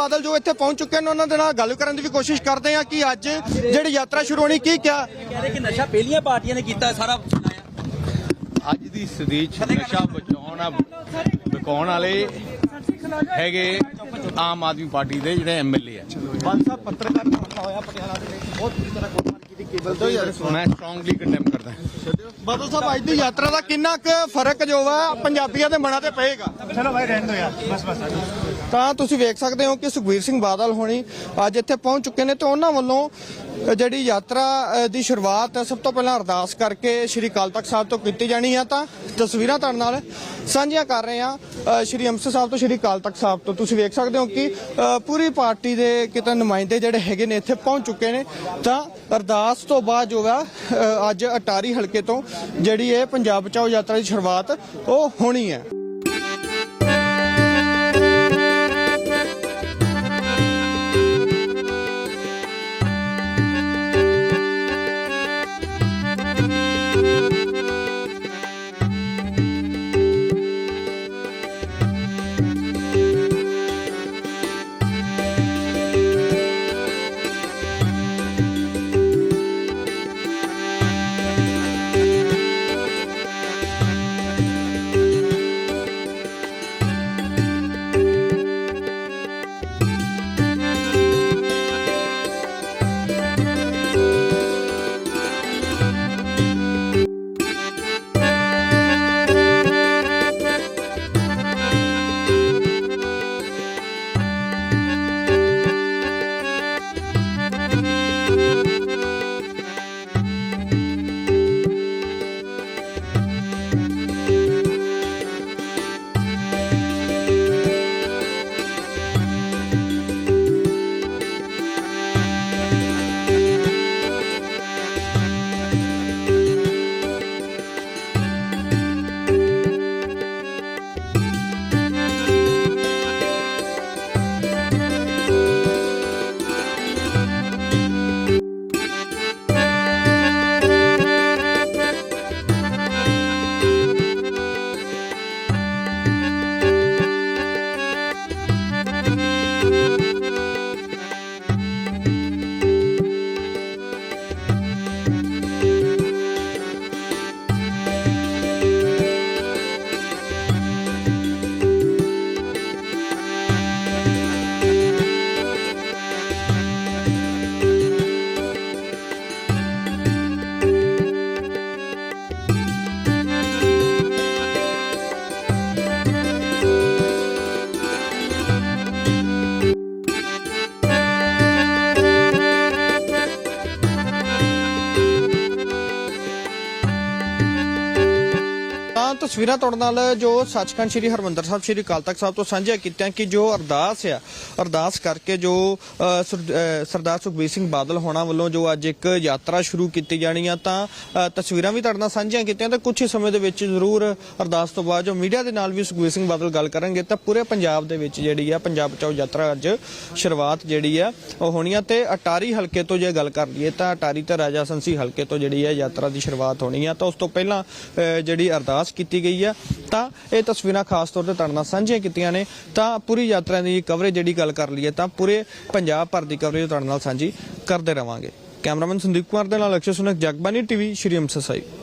ਬਾਦਲ ਜੋ ਇੱਥੇ ਪਹੁੰਚ ਚੁੱਕੇ ਨੇ ਉਹਨਾਂ ਦੇ ਨਾਲ ਗੱਲ ਕਰਨ ਦੀ ਵੀ ਕੋਸ਼ਿਸ਼ ਕਰਦੇ ਆ ਕਿ ਅੱਜ ਜਿਹੜੀ ਯਾਤਰਾ ਸ਼ੁਰੂ ਹੋਣੀ ਕੀ ਕਿਹਾ? ਕਹਿੰਦੇ ਕਿ ਨਸ਼ਾ ਪਹਿਲੀਆਂ ਪਾਰਟੀਆਂ ਨੇ ਕੀਤਾ ਸਾਰਾ ਅੱਜ ਦੀ ਸਦੀ ਚ ਨਸ਼ਾ ਬਚਾਉਣ ਵਿਕਾਉਣ ਵਾਲੇ ਹੈਗੇ ਆਮ ਆਦਮੀ ਪਾਰਟੀ ਦੇ ਜਿਹੜੇ ਐਮਐਲਏ ਆ। ਬਾਦਲ ਸਾਹਿਬ ਪੱਤਰਕਾਰ ਨੂੰ ਹਮਲਾ ਹੋਇਆ ਪਟਿਆਲਾ ਦੇ ਵਿੱਚ। ਬਹੁਤ ਬੁਰੀ ਤਰ੍ਹਾਂ ਕੁੱਟਮਾਰ ਕੀਤੀ ਕੇਬਲ ਤੋਂ ਮੈਂ ਸਟਰੋਂਗਲੀ ਕੰਡੈਮ ਕਰਦਾ। ਬਾਦਲ ਸਾਹਿਬ ਅੱਜ ਦੀ ਯਾਤਰਾ ਦਾ ਕਿੰਨਾ ਕੁ ਫ਼ਰਕ ਜੋ ਵਾ ਪੰਜਾਬੀਆਂ ਦੇ ਮਨਾਂ ਤੇ ਪਏਗਾ? ਚਲੋ ਭਾਈ ਰਹਿਣ ਦੋ ਯਾਰ। ਬਸ ਬਸ। ਤਾਂ ਤੁਸੀਂ ਵੇਖ ਸਕਦੇ ਹੋ ਕਿ ਸੁਖਬੀਰ ਸਿੰਘ ਬਾਦਲ ਹੋਣੀ ਅੱਜ ਇੱਥੇ ਪਹੁੰਚ ਚੁੱਕੇ ਨੇ ਤੇ ਉਹਨਾਂ ਵੱਲੋਂ ਜਿਹੜੀ ਯਾਤਰਾ ਦੀ ਸ਼ੁਰੂਆਤ ਸਭ ਤੋਂ ਪਹਿਲਾਂ ਅਰਦਾਸ ਕਰਕੇ ਸ਼੍ਰੀ ਅਕਾਲ ਤਖਤ ਸਾਹਿਬ ਤੋਂ ਕੀਤੀ ਜਾਣੀ ਆ ਤਾਂ ਤਸਵੀਰਾਂ ਤੁਹਾਡੇ ਨਾਲ ਸਾਂਝੀਆਂ ਕਰ ਰਹੇ ਆ ਸ਼੍ਰੀ ਅੰਮ੍ਰਿਤਸਰ ਸਾਹਿਬ ਤੋਂ ਸ਼੍ਰੀ ਅਕਾਲ ਤਖਤ ਸਾਹਿਬ ਤੋਂ। ਤੁਸੀਂ ਵੇਖ ਸਕਦੇ ਹੋ ਕਿ ਪੂਰੀ ਪਾਰਟੀ ਦੇ ਕਿਤੇ ਨੁਮਾਇੰਦੇ ਜਿਹੜੇ ਹੈਗੇ ਨੇ ਇੱਥੇ ਪਹੁੰਚ ਚੁੱਕੇ ਨੇ। ਤਾਂ ਅਰਦਾਸ ਤੋਂ ਬਾਅਦ ਜੋ ਵਾ ਅੱਜ ਅਟਾਰੀ ਹਲਕੇ ਤੋਂ ਜਿਹੜੀ ਇਹ ਪੰਜਾਬ ਬਚਾਓ ਯਾਤਰਾ ਦੀ ਸ਼ੁਰੂਆਤ ਉਹ ਹੋਣੀ ਹੈ। ਤਸਵੀਰਾਂ ਤੁਹਾਡੇ ਨਾਲ ਜੋ ਸੱਚਖੰਡ ਸ੍ਰੀ ਹਰਮੰਦਰ ਸਾਹਿਬ, ਸ੍ਰੀ ਅਕਾਲ ਤਖਤ ਸਾਹਿਬ ਤੋਂ ਸਾਂਝਾ ਕੀਤੀਆਂ ਕਿ ਜੋ ਅਰਦਾਸ ਆ, ਅਰਦਾਸ ਕਰਕੇ ਜੋ ਸਰਦਾਰ ਸੁਖਬੀਰ ਸਿੰਘ ਬਾਦਲ ਹੋਣਾ ਵੱਲੋਂ ਜੋ ਅੱਜ ਇੱਕ ਯਾਤਰਾ ਸ਼ੁਰੂ ਕੀਤੀ ਜਾਣੀ ਆ, ਤਾਂ ਤਸਵੀਰਾਂ ਵੀ ਤੁਹਾਡੇ ਨਾਲ ਸਾਂਝੀਆਂ ਕੀਤੀਆਂ ਤਾਂ ਕੁਝ ਹੀ ਸਮੇਂ ਦੇ ਵਿੱਚ ਜ਼ਰੂਰ ਅਰਦਾਸ ਤੋਂ ਬਾਅਦ ਜੋ ਮੀਡੀਆ ਦੇ ਨਾਲ ਵੀ ਸੁਖਬੀਰ ਸਿੰਘ ਬਾਦਲ ਗੱਲ ਕਰਨਗੇ, ਤਾਂ ਪੂਰੇ ਪੰਜਾਬ ਦੇ ਵਿੱਚ ਜਿਹੜੀ ਆ, ਪੰਜਾਬ ਬਚਾਓ ਯਾਤਰਾ ਅੱਜ ਸ਼ੁਰੂਆਤ ਜਿਹੜੀ ਆ, ਉਹ ਹੋਣੀ ਆ ਤੇ ਅਟਾਰੀ ਹਲਕੇ ਤੋਂ ਜੇ ਗੱਲ ਕਰ ਲਈਏ ਤਾਂ ਅਟਾਰੀ ਤੇ ਰਾਜਾ ਸੰਸੀ ਹਲਕੇ ਤੋਂ ਜਿਹੜੀ ਹੈ ਯਾਤਰਾ ਦੀ ਸ਼ੁਰੂਆਤ ਹੋਣੀ ਆ, ਤਾਂ ਉਸ ਤੋਂ ਪਹਿਲਾਂ ਜਿਹੜੀ ਅਰਦਾਸ ਕੀਤੀ ਕੀਤੀ ਗਈ ਆ। ਤਾਂ ਇਹ ਤਸਵੀਰਾਂ ਖਾਸ ਤੌਰ ਤੇ ਤੁਹਾਡੇ ਨਾਲ ਸਾਂਝੀਆਂ ਕੀਤੀਆਂ ਨੇ। ਤਾਂ ਪੂਰੀ ਯਾਤਰਾ ਦੀ ਕਵਰੇਜ ਜਿਹੜੀ ਗੱਲ ਕਰ ਲਈਏ ਤਾਂ ਪੂਰੇ ਪੰਜਾਬ ਭਰ ਦੀ ਕਵਰੇਜ ਤੁਹਾਡੇ ਨਾਲ ਸਾਂਝੀ ਕਰਦੇ ਰਵਾਂਗੇ। ਕੈਮਰਾਮੈਨ ਸੰਦੀਪ ਕੁਮਾਰ ਦੇ ਨਾਲ ਅਕਸ਼ੇ ਸੁਨਕ ਜਗਬਾਨੀ ਟੀਵੀ, ਸ਼੍ਰੀ ਅੰਮ੍ਰਿਤਸਰ ਸਾਹਿਬ।